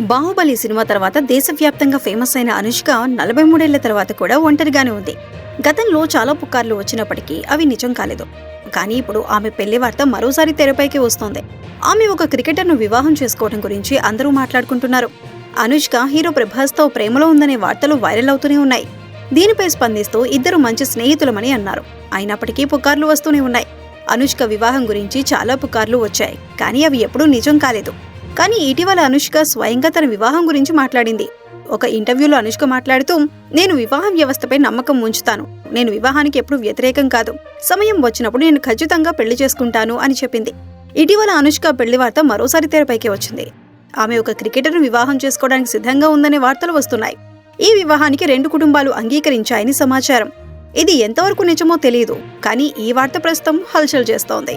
Baahubali cinema తర్వాత దేశవ్యాప్తంగా famous అయిన అనుష్క నలభై మూడేళ్ళ తర్వాత కూడా ఒంటరిగానే ఉంది. గతంలో చాలా పుకార్లు వచ్చినప్పటికీ అవి నిజం కాలేదు. కానీ ఇప్పుడు ఆమె పెళ్ళి వార్త మరోసారి తెరపైకి వస్తోంది. ఆమె ఒక క్రికెటర్ను వివాహం చేసుకోవడం గురించి అందరూ మాట్లాడుకుంటున్నారు. అనుష్క హీరో ప్రభాస్తో ప్రేమలో ఉందనే వార్తలు వైరల్ అవుతూనే ఉన్నాయి. దీనిపై స్పందిస్తూ ఇద్దరు మంచి స్నేహితులమని అన్నారు. అయినప్పటికీ పుకార్లు వస్తూనే ఉన్నాయి. అనుష్క వివాహం గురించి చాలా పుకార్లు వచ్చాయి. కానీ అవి ఎప్పుడూ నిజం కాలేదు. కానీ ఇటీవల అనుష్క స్వయంగా తన వివాహం గురించి మాట్లాడింది. ఒక ఇంటర్వ్యూలో అనుష్క మాట్లాడుతూ నేను వివాహం వ్యవస్థపై నమ్మకం ఉంచుతాను. నేను వివాహానికి ఎప్పుడు వ్యతిరేకం కాదు. సమయం వచ్చినప్పుడు నేను ఖచ్చితంగా పెళ్ళి చేసుకుంటాను అని చెప్పింది. ఇటీవల అనుష్క పెళ్ళి వార్త మరోసారి తెరపైకి వచ్చింది. ఆమె ఒక క్రికెటర్ను వివాహం చేసుకోవడానికి సిద్ధంగా ఉందనే వార్తలు వస్తున్నాయి. ఈ వివాహానికి రెండు కుటుంబాలు అంగీకరించాయని సమాచారం. ఇది ఎంతవరకు నిజమో తెలియదు కానీ ఈ వార్త ప్రస్తుతం హల్చల్ చేస్తోంది.